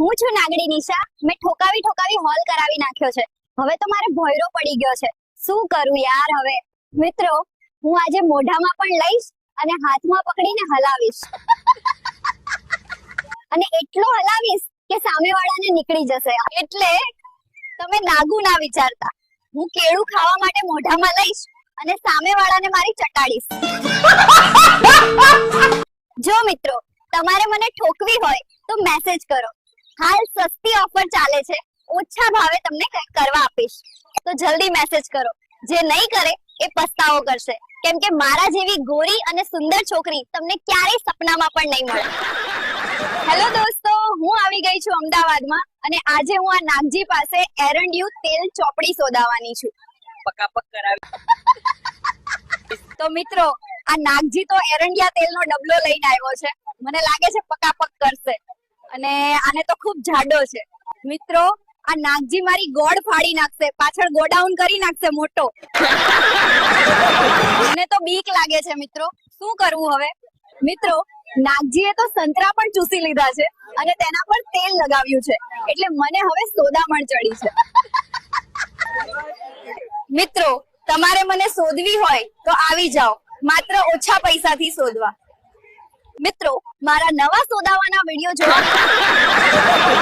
હું છું નાગડી નિશા. મેં ઠોકાવી ઠોકાવી હોલ કરાવી નાખ્યો છે. હવે તો મારે ભોયરો પડી ગયો છે. શું કરું યાર હવે? મિત્રો, હું આજે મોઢામાં પણ લઈશ અને હાથમાં પકડીને હલાવીશ. અને એટલો હલાવીશ કે સામેવાળાને નીકળી જશે. એટલે તમે નાગુ ના વિચારતા. હું કેળું ખાવા માટે મોઢામાં લઈશ અને સામેવાળાને મારી ચટાડીશ. જો મિત્રો, તમારે મને ઠોકવી હોય તો મેસેજ કરો. હાલ સસ્તી ઓફર ચાલે છે. ઓછા ભાવે તમને કંઈક કરવા આપીશ. તો જલ્દી મેસેજ કરો. જે નહીં કરે એ પસ્તાવો કરશે. કેમ કે મારા જેવી ગોરી અને સુંદર છોકરી તમને ક્યારેય સપનામાં પણ નહીં મળે. હેલો દોસ્તો હું આવી ગઈ છું અમદાવાદમાં અને આજે હું આ નાગજી પાસે એરંડિયું તેલ ચોપડી શોધાવાની છું. પકાપક કરાવી. તો મિત્રો આ નાગજી તો એરંડિયા તેલનો ડબલો લઈને આવ્યો છે. મને લાગે છે પકાપક કરશે. અને આને તો ખૂબ જાડો છે. મિત્રો, આ નાગજી મારી ગોળ ફાડી નાખશે, પાછળ ગોડાઉન કરી નાખશે મોટો. મને તો બીક લાગે છે, મિત્રો. શું કરવું હવે? મિત્રો, નાગજીએ તો સંતરા પણ ચૂસી લીધા છે અને તેના પર તેલ લગાવ્યું છે. એટલે મને હવે સોદામણ ચડી છે. મિત્રો, તમારે મને શોધવી હોય તો આવી જાઓ. માત્ર ઓછા પૈસાથી શોધવા મિત્રો મારા નવા સોદાવાના વીડિયો જોવા